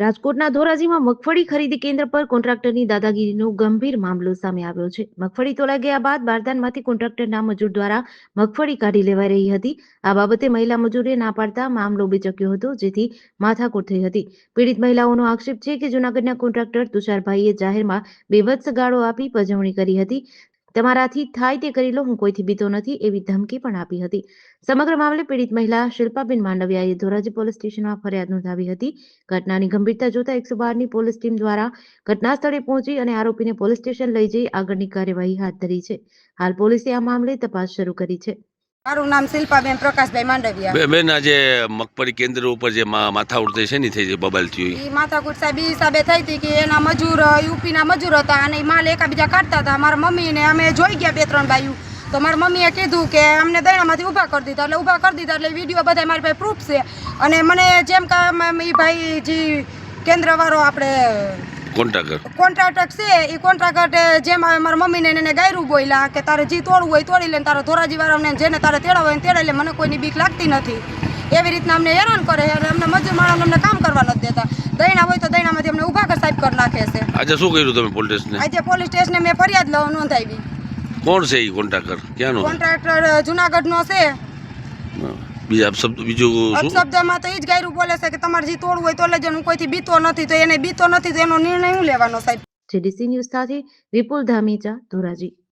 રાજકોટના ધોરાજીમાં મગફળી ખરીદી કેન્દ્ર પર કોન્ટ્રાક્ટરની દાદાગીરીનો ગંભીર મામલો સામે આવ્યો છે. મગફળી તોલા ગયા બાદ બારદાનમાંથી કોન્ટ્રાક્ટરના મજૂર દ્વારા મગફળી કાઢી લેવાઈ રહી હતી. આ બાબતે મહિલા મજૂરે ના પાડતા મામલો બીચક્યો હતો, જેથી માથાકૂટ થઈ હતી. પીડિત મહિલાઓનો આક્ષેપ છે કે જૂનાગઢના કોન્ટ્રાક્ટર તુષારભાઈએ જાહેરમાં બેવત્સ ગાળો આપી પજવણી કરી હતી. તમારાથી થાય તે કરી લો, હું કોઈથી બીતો નથી એવી ધમકી પણ આપી હતી. સમગ્ર મામલે પીડિત મહિલા શિલ્પાબેન માંડવિયાએ ધોરાજી પોલીસ સ્ટેશનમાં ફરિયાદ નોંધાવી હતી. ઘટનાની ગંભીરતા જોતા એકસો બારની પોલીસ ટીમ દ્વારા ઘટના સ્થળે પહોંચી અને આરોપીને પોલીસ સ્ટેશન લઈ જઈ આગળની કાર્યવાહી હાથ ધરી છે. હાલ પોલીસે આ મામલે તપાસ શરૂ કરી છે. મારું નામ શિલ્પાબેન પ્રકાશભાઈ માંડવિયા. બેન આજે મગફળી કેન્દ્ર ઉપર જે માથા ઉડતે છે ની થઈ છે બબલ થયું એ માથાકૂટ સાહેબ એ હિસાબે થઈ હતી કે એના મજૂર યુપીના મજૂર હતા અને માલ એકાબીજા કાઢતા હતા. મારા મમ્મીને અમે જોઈ ગયા બે ત્રણ બાયું. તો મારા મમ્મીએ કીધું કે અમને દૈણામાંથી ઊભા કરી દીધા. એટલે ઊભા કરી દીધા એટલે વીડિયો બધા મારી પાસે પ્રૂફ છે. અને મને જેમ કે એ ભાઈ જે કેન્દ્રવાળો આપણે કોન્ટ્રાક્ટર? કોન્ટ્રાક્ટર છે. એ કોન્ટ્રાક્ટર જેમ મારા મમ્મીને એને ગાયરું બોલ્યા કે તારે જે તોડવું હોય તોડી લે તારે ધોરાજી વાળાને જેને તારે તેડાવ હોય ને તેડાઈ લે. મને કોઈની બીક લાગતી નથી. એવી રીતના અમને હેરાન કરે. અને અમને મજૂર માણસ અમને કામ કરવા નથી દેતા. દૈણા હોય તો દૈણામાંથી અમને ઊભા કર સાહેબ કરી નાખે છે. આજે શું કર્યું તમે પોલીસ સ્ટેશને? આજે પોલીસ સ્ટેશને મેં ફરિયાદ નોંધાવી. કોણ છે એ કોન્ટ્રાક્ટર? ક્યાંનો કોન્ટ્રાક્ટર જુનાગઢનો છે. બીજા શબ્દ બીજો શબ્દમાં તો એ જ ગાયરું બોલે છે કે તમારે જે તોડવું હોય તો લેજો હું કોઈથી બીતો નથી તો એને બીતો નથી તો એનો નિર્ણય હું લેવાનો સાહેબ? જેડીસી ન્યૂઝ સાથે વિપુલ ધામીચા ધોરાજી.